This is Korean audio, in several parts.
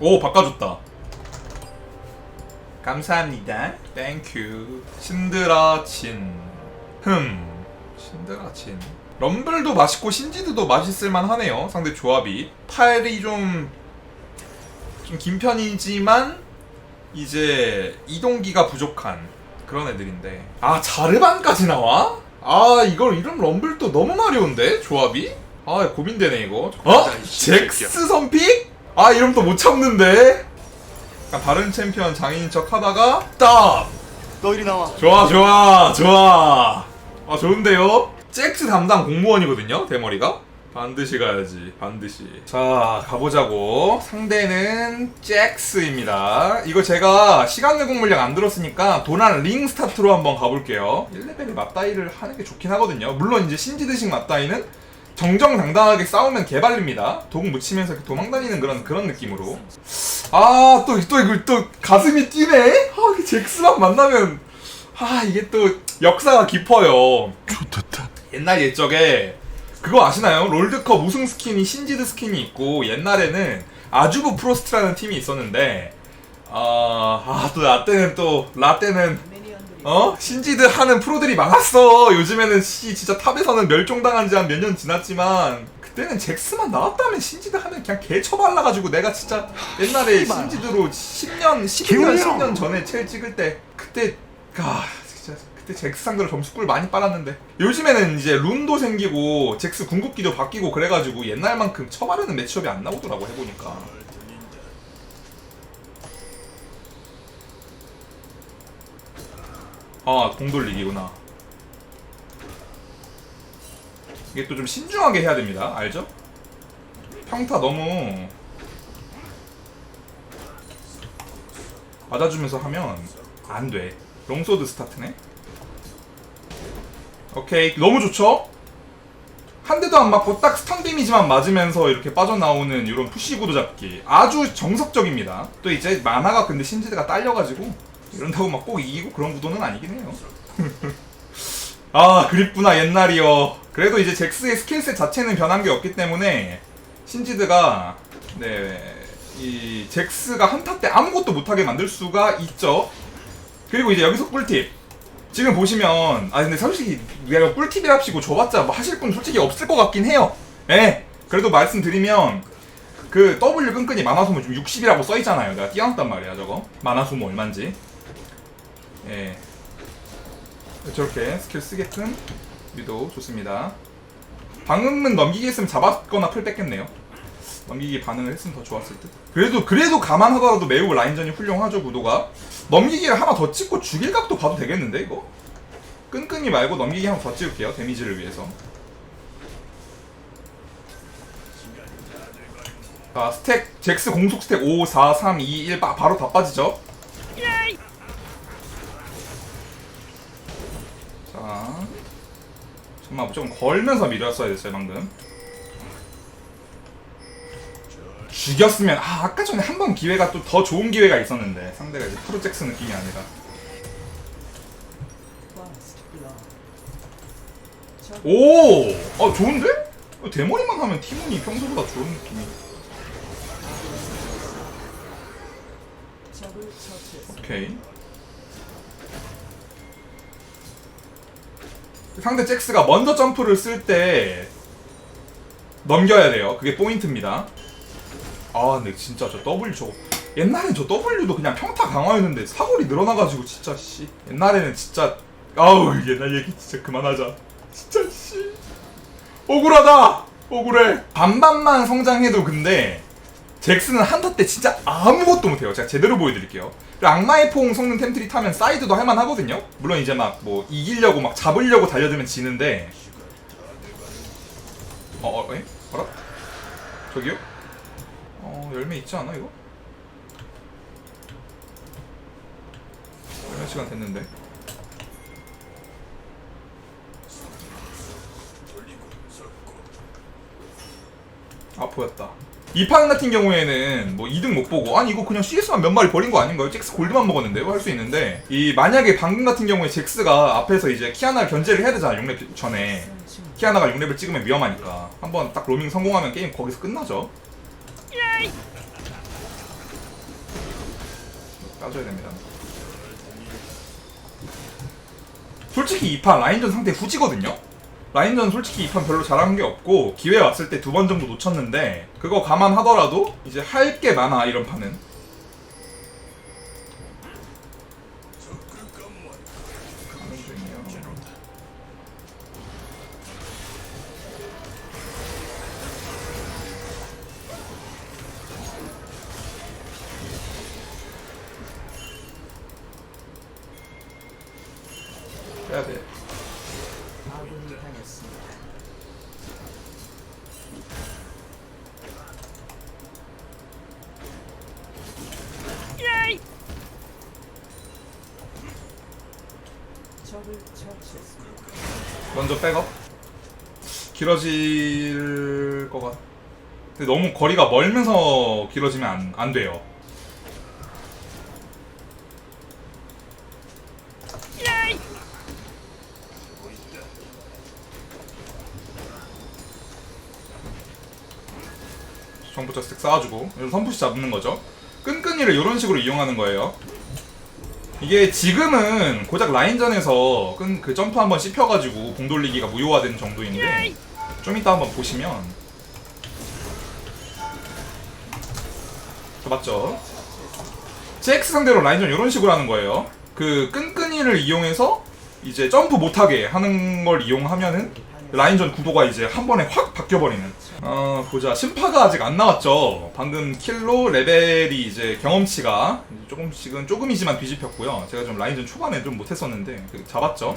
오 바꿔줬다. 감사합니다. 땡큐 신드라 진흠. 신드라 진 럼블도 맛있고 신지드도 맛있을만 하네요. 상대 조합이. 팔이 좀 좀 긴 편이지만 이제 이동기가 부족한 그런 애들인데. 아 자르반까지 나와? 아 이걸 이런 럼블도 너무 마려운데? 조합이? 아 고민되네 이거. 어? 잭스 선픽? 아 이러면 또 못 참는데? 약간 다른 챔피언 장인인 척 하다가 딱! 너 이리 나와. 좋아 좋아 좋아. 아 좋은데요? 잭스 담당 공무원이거든요 대머리가? 반드시 가야지 반드시. 자 가보자고. 상대는 잭스입니다. 이거 제가 시간 내공 물량 안 들었으니까 도난 링 스타트로 한번 가볼게요. 1레벨에 맞다이를 하는 게 좋긴 하거든요. 물론 이제 신지드식 맞다이는 정정당당하게 싸우면 개발립니다 도구 묻히면서 도망다니는 그런 그런 느낌으로 아 또 또 이거 또 가슴이 뛰네 아 잭스만 만나면 아 이게 또 역사가 깊어요 좋다. 옛날 옛적에 그거 아시나요? 롤드컵 우승 스킨이 신지드 스킨이 있고 옛날에는 아주부 프로스트라는 팀이 있었는데 아또 라떼는 또 라떼는 어 신지드 하는 프로들이 많았어 요즘에는 씨 진짜 탑에서는 멸종당한 지 한 몇 년 지났지만 그때는 잭스만 나왔다면 신지드 하면 그냥 개 쳐발라가지고 내가 진짜 옛날에 씨발. 신지드로 10년 11년 개운해요. 10년 전에 첼 찍을 때 그때 아 진짜 그때 잭스 상대로 점수 꿀 많이 빨았는데 요즘에는 이제 룬도 생기고 잭스 궁극기도 바뀌고 그래가지고 옛날만큼 쳐바르는 매치업이 안 나오더라고 해보니까 아 공 돌리기구나. 이게 또 좀 신중하게 해야 됩니다. 알죠? 평타 너무 맞아주면서 하면 안 돼. 롱소드 스타트네. 오케이. 너무 좋죠? 한 대도 안 맞고 딱 스턴 데미지만 맞으면서 이렇게 빠져나오는 이런 푸시 구도 잡기. 아주 정석적입니다. 또 이제 만화가 근데 신지드가 딸려가지고 이런다고 막 꼭 이기고 그런 구도는 아니긴 해요. 아 그립구나 옛날이요. 그래도 이제 잭스의 스킬셋 자체는 변한 게 없기 때문에 신지드가 네이 잭스가 한타 때 아무것도 못하게 만들 수가 있죠. 그리고 이제 여기서 꿀팁. 지금 보시면 아 근데 솔직히 내가 꿀팁이랍시고 줘봤자 뭐 하실 분 솔직히 없을 것 같긴 해요. 예 그래도 말씀드리면 그 W 끈끈이 만화소모 지금 60이라고 써있잖아요. 내가 띄워놨단 말이야 저거. 만화소모 얼만지 예. 저렇게 스킬 쓰게끔 유도 좋습니다. 방금은 넘기기 했으면 잡았거나 풀 뺐겠네요. 넘기기 반응을 했으면 더 좋았을 듯. 그래도 그래도 감안하더라도 매우 라인전이 훌륭하죠 구도가. 넘기기를 하나 더 찍고 죽일 각도 봐도 되겠는데 이거? 끈끈이 말고 넘기기 하나 더 찍을게요 데미지를 위해서. 자 스택 잭스 공속 스택 5 4 3 2 1 바, 바로 다 빠지죠 자 정말 무조건 걸면서 밀었어야 됐어요 방금 죽였으면 아 아까 전에 한 번 기회가 또 더 좋은 기회가 있었는데 상대가 이제 프로젝스 느낌이 아니라 오! 아 좋은데? 어, 대머리만 하면 티몬이 평소보다 좋은 느낌이 오케이 상대 잭스가 먼저 점프를 쓸 때 넘겨야 돼요. 그게 포인트입니다. 아 근데 진짜 저 W 저거 옛날엔 저 W도 그냥 평타 강화였는데 사거리 늘어나가지고 진짜 씨. 옛날에는 진짜 아우 옛날 얘기 진짜 그만하자. 진짜 씨. 억울하다. 억울해. 반반만 성장해도 근데 잭스는 한타 때 진짜 아무것도 못해요. 제가 제대로 보여드릴게요 악마의 포옹 속는 템트리 타면 사이드도 할만하거든요 물론 이제 막 뭐 이기려고 막 잡으려고 달려들면 지는데 어 어 에? 뭐라? 저기요? 어 열매 있지 않아 이거? 열매 시간 됐는데 아 보였다 이 판 같은 경우에는 뭐 2등 못 보고 아니 이거 그냥 CS만 몇 마리 버린 거 아닌가요? 잭스 골드만 먹었는데요? 할 수 있는데 이 만약에 방금 같은 경우에 잭스가 앞에서 이제 키아나를 견제를 해야 되잖아 6렙 전에 키아나가 6렙을 찍으면 위험하니까 한번 딱 로밍 성공하면 게임 거기서 끝나죠 까줘야 됩니다. 솔직히 이 판 라인전 상대 후지거든요? 라인전 솔직히 이 판 별로 잘한 게 없고 기회 왔을 때 두 번 정도 놓쳤는데 그거 감안하더라도 이제 할 게 많아 이런 판은 먼저 백업. 길어질 것 같. 근데 너무 거리가 멀면서 길어지면 안, 안 돼요. 정부터 스택 쌓아주고 여기서 선푸시 잡는 거죠. 끈끈이를 이런 식으로 이용하는 거예요. 이게 지금은 고작 라인전에서 끈 그 점프 한번 씹혀가지고 공 돌리기가 무효화되는 정도인데 좀 이따 한번 보시면 저 맞죠? CX 상대로 라인전 이런 식으로 하는 거예요. 그 끈끈이를 이용해서 이제 점프 못하게 하는 걸 이용하면은 라인전 구도가 이제 한 번에 확 바뀌어버리는. 어 보자 심파가 아직 안 나왔죠. 방금 킬로 레벨이 이제 경험치가 조금씩은 조금이지만 뒤집혔고요. 제가 좀 라인전 초반에 좀 못했었는데 그 잡았죠.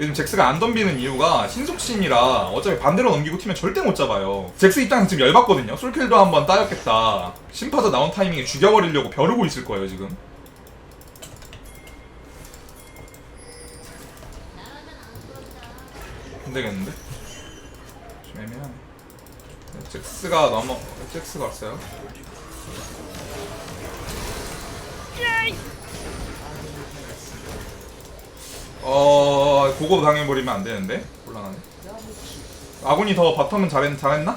요즘 잭스가 안 덤비는 이유가 신속심이라 어차피 반대로 넘기고 튀면 절대 못 잡아요. 잭스 입장에서 지금 열받거든요. 솔킬도 한번 따였겠다. 심파자 나온 타이밍에 죽여버리려고 벼르고 있을 거예요 지금. 안 되겠는데? 좀 애매하네. 잭스가 넘어 잭스가 왔어요. 어 고거 당해버리면 안 되는데 곤란하네. 아군이 더 바텀은 잘했, 잘했나?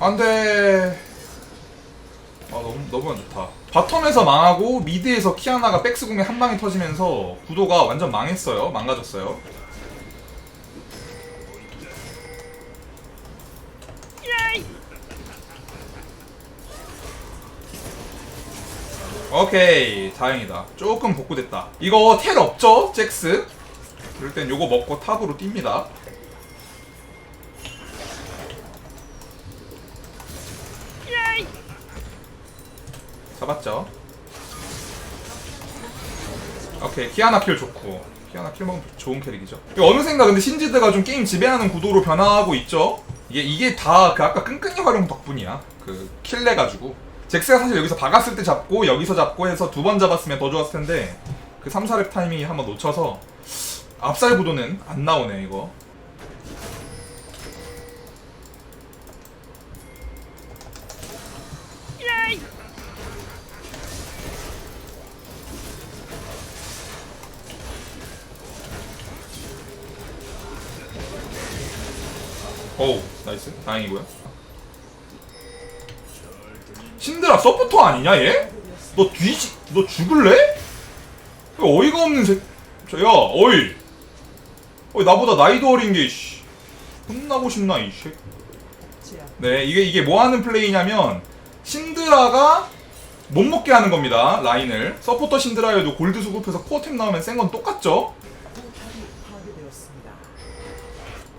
안 돼. 아 너무 너무 안 좋다. 바텀에서 망하고 미드에서 키아나가 백스 공에 한 방에 터지면서 구도가 완전 망했어요. 망가졌어요. 오케이 다행이다. 조금 복구됐다. 이거 텔 없죠? 잭스? 그럴 땐 요거 먹고 탑으로 뜁니다. 잡았죠? 오케이 키아나 킬 좋고. 키아나 킬 먹으면 좋은 캐릭이죠. 어느샌가 근데 신지드가 좀 게임 지배하는 구도로 변화하고 있죠? 이게 이게 다 그 아까 끈끈이 활용 덕분이야. 그 킬 내 가지고. 잭스가 사실 여기서 박았을 때 잡고 여기서 잡고 해서 두 번 잡았으면 더 좋았을 텐데 그 3, 4렙 타이밍이 한번 놓쳐서 압살 구도는 안 나오네 이거 나이스 다행이고요 신드라 서포터 아니냐 얘? 너 뒤지 너 죽을래? 야, 어이가 없는 새 저야 어이 어이 나보다 나이도 어린 게 씨. 혼나고 싶나 이씨 제압 네 이게 이게 뭐 하는 플레이냐면 신드라가 못 먹게 하는 겁니다 라인을 서포터 신드라여도 골드 수급해서 코어템 나오면 센 건 똑같죠? 포탑이 파괴되었습니다.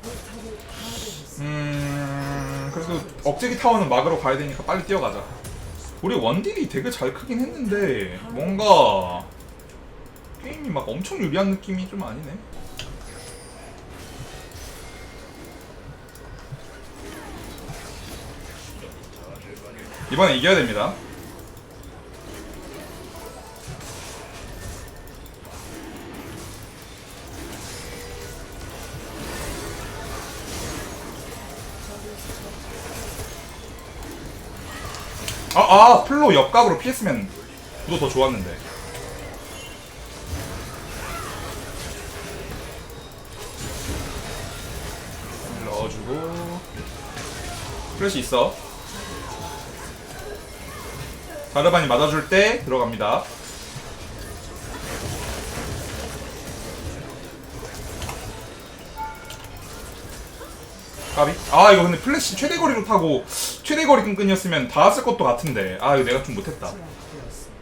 포탑을 파괴했습니다. 음 그래도 억제기 타워는 막으러 가야 되니까 빨리 뛰어가자. 우리 원딜이 되게 잘 크긴 했는데 뭔가 게임이 막 엄청 유리한 느낌이 좀 아니네. 이번에 이겨야 됩니다. 아, 아, 플로 옆각으로 피했으면 그거 더 좋았는데. 넣어주고. 플래시 있어. 자르반이 맞아줄 때 들어갑니다. 까비? 아 이거 근데 플래시 최대 거리로 타고 최대 거리 끈끈이었으면 닿았을 것도 같은데 아 이거 내가 좀 못했다.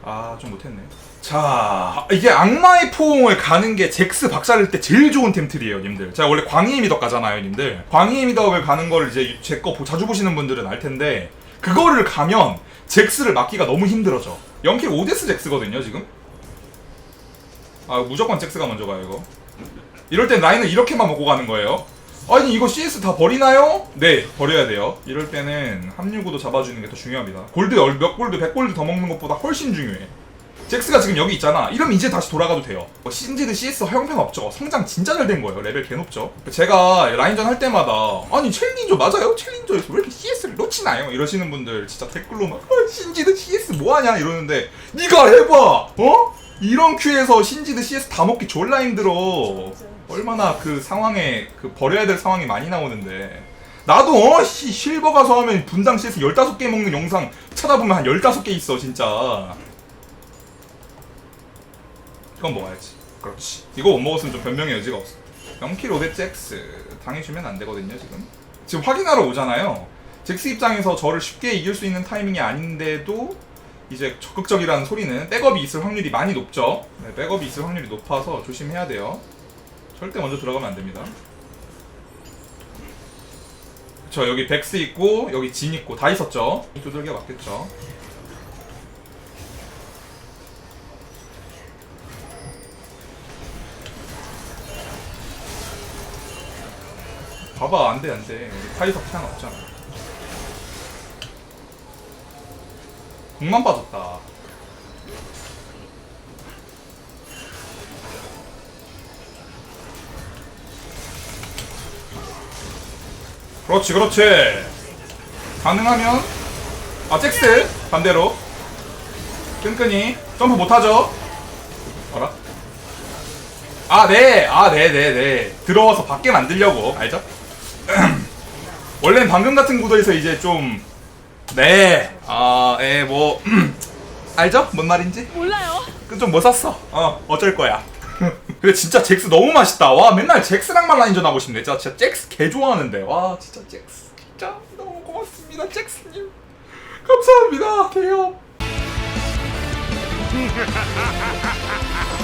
아 좀 못했네. 자 이게 악마의 포옹을 가는 게 잭스 박살낼 때 제일 좋은 템틀이에요, 님들. 제가 원래 광희의 미덕 가잖아요, 님들. 광희의 미덕을 가는 거를 이제 제 거 자주 보시는 분들은 알 텐데 그거를 가면 잭스를 막기가 너무 힘들어져. 0킬 오데스 잭스거든요, 지금. 아 무조건 잭스가 먼저 가요, 이거. 이럴 땐 라인을 이렇게만 먹고 가는 거예요. 아니 이거 CS 다 버리나요? 네 버려야 돼요. 이럴 때는 합류구도 잡아주는 게 더 중요합니다. 골드 열- 몇 골드 100골드 더 먹는 것보다 훨씬 중요해. 잭스가 지금 여기 있잖아. 이러면 이제 다시 돌아가도 돼요. 뭐 신지드 CS 허용편 없죠. 성장 진짜 잘 된 거예요. 레벨 개 높죠. 제가 라인전 할 때마다 아니 챌린저 맞아요? 챌린저에서 왜 이렇게 CS를 놓치나요? 이러시는 분들 진짜 댓글로 막 아, 신지드 CS 뭐하냐? 이러는데 네가 해봐! 어? 이런 큐에서 신지드 CS 다 먹기 졸라 힘들어 얼마나 그 상황에 그 버려야 될 상황이 많이 나오는데. 나도 어 씨 실버 가서 하면 분당 CS 15개 먹는 영상 찾아보면 한 15개 있어 진짜. 이건 먹어야지. 그렇지. 이거 못 먹었으면 좀 변명의 여지가 없어. 0킬 5대 잭스. 당해주면 안 되거든요 지금. 지금 확인하러 오잖아요. 잭스 입장에서 저를 쉽게 이길 수 있는 타이밍이 아닌데도 이제 적극적이라는 소리는 백업이 있을 확률이 많이 높죠. 네, 백업이 있을 확률이 높아서 조심해야 돼요 절대 먼저 들어가면 안 됩니다. 저 여기 백스 있고 여기 진 있고 다 있었죠. 두들겨 맞겠죠. 봐봐 안돼 안돼 우리 카이사 피하나 없잖아. 공만 빠졌다. 그렇지 그렇지 가능하면 아 잭스 반대로 끈끈이 점프 못하죠 어라 아네아 네 네 네 들어와서 밖에 만들려고 알죠 원래는 방금 같은 구도에서 이제 좀 네, 아, 예, 뭐, 알죠? 뭔 말인지? 몰라요. 그좀 뭐 샀어? 어, 어쩔 거야. 근데 진짜 잭스 너무 맛있다. 와, 맨날 잭스랑만 라인전 하고 싶네. 진짜, 진짜 잭스 개 좋아하는데. 와, 진짜 잭스. 진짜 너무 고맙습니다, 잭스님. 감사합니다, 대형.